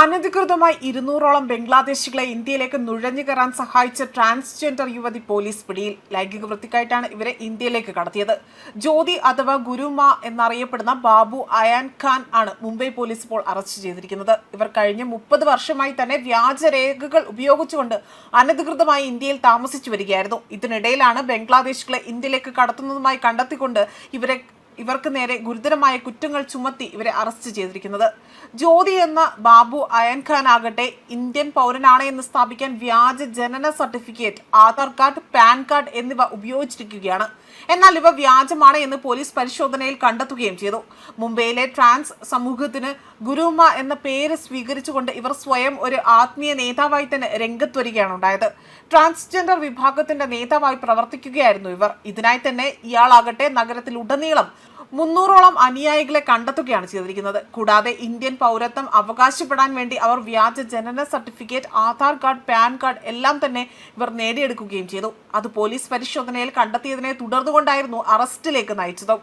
അനധികൃതമായി ഇരുന്നൂറോളം ബംഗ്ലാദേശികളെ ഇന്ത്യയിലേക്ക് നുഴഞ്ഞു കയറാൻ സഹായിച്ച ട്രാൻസ്ജെൻഡർ യുവതി പോലീസ് പിടിയിൽ ലൈംഗിക വൃത്തിക്കായിട്ടാണ് ഇവരെ ഇന്ത്യയിലേക്ക് കടത്തിയത്. ജ്യോതി അഥവാ ഗുരുമ എന്നറിയപ്പെടുന്ന ബാബു അയാൻ ഖാൻ ആണ് മുംബൈ പോലീസ് ഇപ്പോൾ അറസ്റ്റ് ചെയ്തിരിക്കുന്നത്. ഇവർ കഴിഞ്ഞ മുപ്പത് വർഷമായി തന്നെ വ്യാജരേഖകൾ ഉപയോഗിച്ചുകൊണ്ട് അനധികൃതമായി ഇന്ത്യയിൽ താമസിച്ചു വരികയായിരുന്നു. ഇതിനിടയിലാണ് ബംഗ്ലാദേശികളെ ഇന്ത്യയിലേക്ക് കടത്തുന്നതുമായി കണ്ടെത്തിക്കൊണ്ട് ഇവരെ ഇവർക്ക് നേരെ ഗുരുതരമായ കുറ്റങ്ങൾ ചുമത്തി ഇവരെ അറസ്റ്റ് ചെയ്തിരിക്കുന്നത്. ജ്യോതി എന്ന ബാബു അയൻഖാൻ ആകട്ടെ ഇന്ത്യൻ പൗരനാണ് എന്ന് സ്ഥാപിക്കാൻ വ്യാജ ജനന certificate Aadhaar card PAN card എന്നിവ ഉപയോഗിച്ചിരിക്കുകയാണ്. എന്നാൽ ഇവ വ്യാജമാണ് എന്ന് പോലീസ് പരിശോധനയിൽ കണ്ടെത്തുകയും ചെയ്തു. മുംബൈയിലെ ട്രാൻസ് സമൂഹത്തിന് ഗുരുമ എന്ന പേര് സ്വീകരിച്ചുകൊണ്ട് ഇവർ സ്വയം ഒരു ആത്മീയ നേതാവായി തന്നെ രംഗത്ത് വരികയാണ് ഉണ്ടായത്. ട്രാൻസ്ജെൻഡർ വിഭാഗത്തിന്റെ നേതാവായി പ്രവർത്തിക്കുകയായിരുന്നു ഇവർ. ഇതിനായി തന്നെ ഇയാളാകട്ടെ നഗരത്തിൽ ഉടനീളം മുന്നൂറോളം അനുയായികളെ കണ്ടെത്തുകയാണ് ചെയ്തിരിക്കുന്നത്. കൂടാതെ ഇന്ത്യൻ പൗരത്വം അവകാശപ്പെടാൻ വേണ്ടി അവർ വ്യാജ ജനന certificate Aadhaar card PAN card എല്ലാം തന്നെ ഇവർ നേടിയെടുക്കുകയും ചെയ്തു. അത് പോലീസ് പരിശോധനയിൽ കണ്ടെത്തിയതിനെ തുടർന്നുകൊണ്ടായിരുന്നു അറസ്റ്റിലേക്ക് നയിച്ചത്.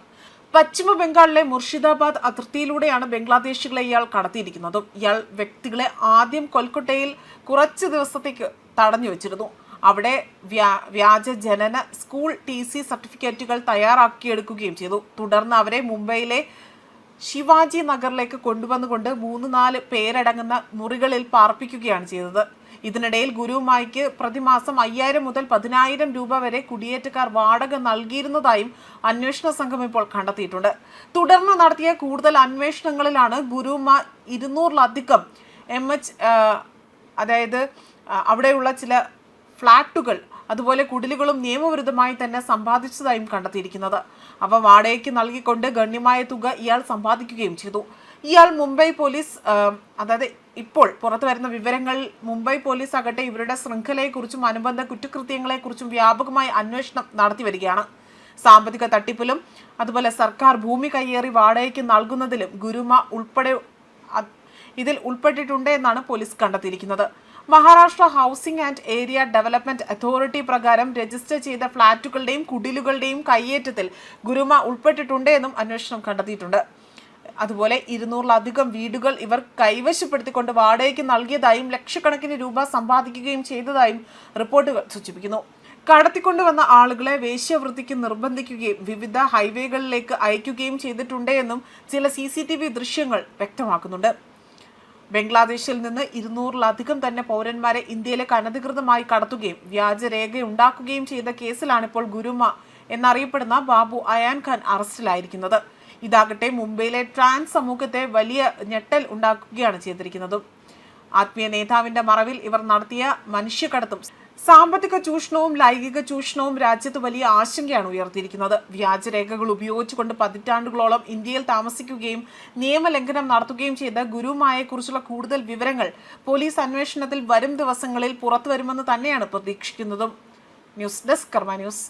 പശ്ചിമ ബംഗാളിലെ മുർഷിദാബാദ് അതിർത്തിയിലൂടെയാണ് ബംഗ്ലാദേശികളെ ഇയാൾ കടത്തിയിരിക്കുന്നതും. ഇയാൾ വ്യക്തികളെ ആദ്യം കൊൽക്കട്ടയിൽ കുറച്ച് ദിവസത്തേക്ക് തടഞ്ഞു വെച്ചിരുന്നു. അവിടെ വ്യാ വ്യാജ ജനന സ്കൂൾ ടി സി സർട്ടിഫിക്കറ്റുകൾ തയ്യാറാക്കിയെടുക്കുകയും ചെയ്തു. തുടർന്ന് അവരെ മുംബൈയിലെ ശിവാജി നഗറിലേക്ക് കൊണ്ടുവന്നുകൊണ്ട് മൂന്ന് നാല് പേരടങ്ങുന്ന മുറികളിൽ പാർപ്പിക്കുകയാണ് ചെയ്തത്. ഇതിനിടയിൽ ഗുരുവുമായിക്ക് പ്രതിമാസം അയ്യായിരം മുതൽ പതിനായിരം രൂപ വരെ കുടിയേറ്റക്കാർ വാടക നൽകിയിരുന്നതായും അന്വേഷണ സംഘം ഇപ്പോൾ കണ്ടെത്തിയിട്ടുണ്ട്. തുടർന്ന് നടത്തിയ കൂടുതൽ അന്വേഷണങ്ങളിലാണ് ഗുരുമ ഇരുന്നൂറിലധികം എം എച്ച് അതായത് അവിടെയുള്ള ചില ഫ്ലാറ്റുകൾ അതുപോലെ കുടിലുകളും നിയമവിരുദ്ധമായി തന്നെ സമ്പാദിച്ചതായും കണ്ടെത്തിയിരിക്കുന്നത്. അവ വാടകയ്ക്ക് നൽകിക്കൊണ്ട് ഗണ്യമായ തുക ഇയാൾ സമ്പാദിക്കുകയും ചെയ്തു. ഇയാൾ മുംബൈ പോലീസ് അതായത് ഇപ്പോൾ പുറത്തു വരുന്ന വിവരങ്ങൾ മുംബൈ പോലീസ് ആകട്ടെ ഇവരുടെ ശൃംഖലയെക്കുറിച്ചും അനുബന്ധ കുറ്റകൃത്യങ്ങളെക്കുറിച്ചും വ്യാപകമായി അന്വേഷണം നടത്തി വരികയാണ്. സാമ്പത്തിക തട്ടിപ്പിലും അതുപോലെ സർക്കാർ ഭൂമി കയ്യേറി വാടകയ്ക്ക് നൽകുന്നതിലും ഗുരുമ ഉൾപ്പെടെ ഇതിൽ ഉൾപ്പെട്ടിട്ടുണ്ട് എന്നാണ് പോലീസ് കണ്ടെത്തിയിരിക്കുന്നത്. Maharashtra housing and area development authority പ്രകാരം രജിസ്റ്റർ ചെയ്ത ഫ്ളാറ്റുകളുടെയും കുടിലുകളുടെയും കയ്യേറ്റത്തിൽ ഗുരുമ ഉൾപ്പെട്ടിട്ടുണ്ട് എന്നും അന്വേഷണം കണ്ടെത്തിയിട്ടുണ്ട്. അതുപോലെ ഇരുന്നൂറിലധികം വീടുകൾ ഇവർ കൈവശപ്പെടുത്തിക്കൊണ്ട് വാടകയ്ക്ക് നൽകിയതായും ലക്ഷക്കണക്കിന് രൂപ സമ്പാദിക്കുകയും ചെയ്തതായും റിപ്പോർട്ടുകൾ സൂചിപ്പിക്കുന്നു. കടത്തിക്കൊണ്ടുവന്ന ആളുകളെ വേശ്യവൃത്തിക്ക് നിർബന്ധിക്കുകയും വിവിധ ഹൈവേകളിലേക്ക് അയക്കുകയും ചെയ്തിട്ടുണ്ട് എന്നും ചില സി ദൃശ്യങ്ങൾ വ്യക്തമാക്കുന്നുണ്ട്. ബംഗ്ലാദേശിൽ നിന്ന് ഇരുന്നൂറിലധികം തന്നെ പൗരന്മാരെ ഇന്ത്യയിലേക്ക് അനധികൃതമായി കടത്തുകയും വ്യാജരേഖ ഉണ്ടാക്കുകയും ചെയ്ത കേസിലാണ് ഇപ്പോൾ ഗുരുമ എന്നറിയപ്പെടുന്ന ബാബു അയാൻ ഖാൻ അറസ്റ്റിലായിരിക്കുന്നത്. ഇതാകട്ടെ മുംബൈയിലെ ട്രാൻസ് സമൂഹത്തെ വലിയ ഞെട്ടൽ ഉണ്ടാക്കുകയാണ് ചെയ്തിരിക്കുന്നത്. ആത്മീയ നേതാവിന്റെ മറവിൽ ഇവർ നടത്തിയ മനുഷ്യക്കടത്തും സാമ്പത്തിക ചൂഷണവും ലൈംഗിക ചൂഷണവും രാജ്യത്ത് വലിയ ആശങ്കയാണ് ഉയർത്തിയിരിക്കുന്നത് വ്യാജരേഖകൾ ഉപയോഗിച്ചുകൊണ്ട് പതിറ്റാണ്ടുകളോളം ഇന്ത്യയിൽ താമസിക്കുകയും നിയമലംഘനം നടത്തുകയും ചെയ്ത ഗുരുമായെക്കുറിച്ചുള്ള കൂടുതൽ വിവരങ്ങൾ പോലീസ് അന്വേഷണത്തിൽ വരും ദിവസങ്ങളിൽ പുറത്തുവരുമെന്ന് തന്നെയാണ് പ്രതീക്ഷിക്കുന്നതും. News desk Karma news.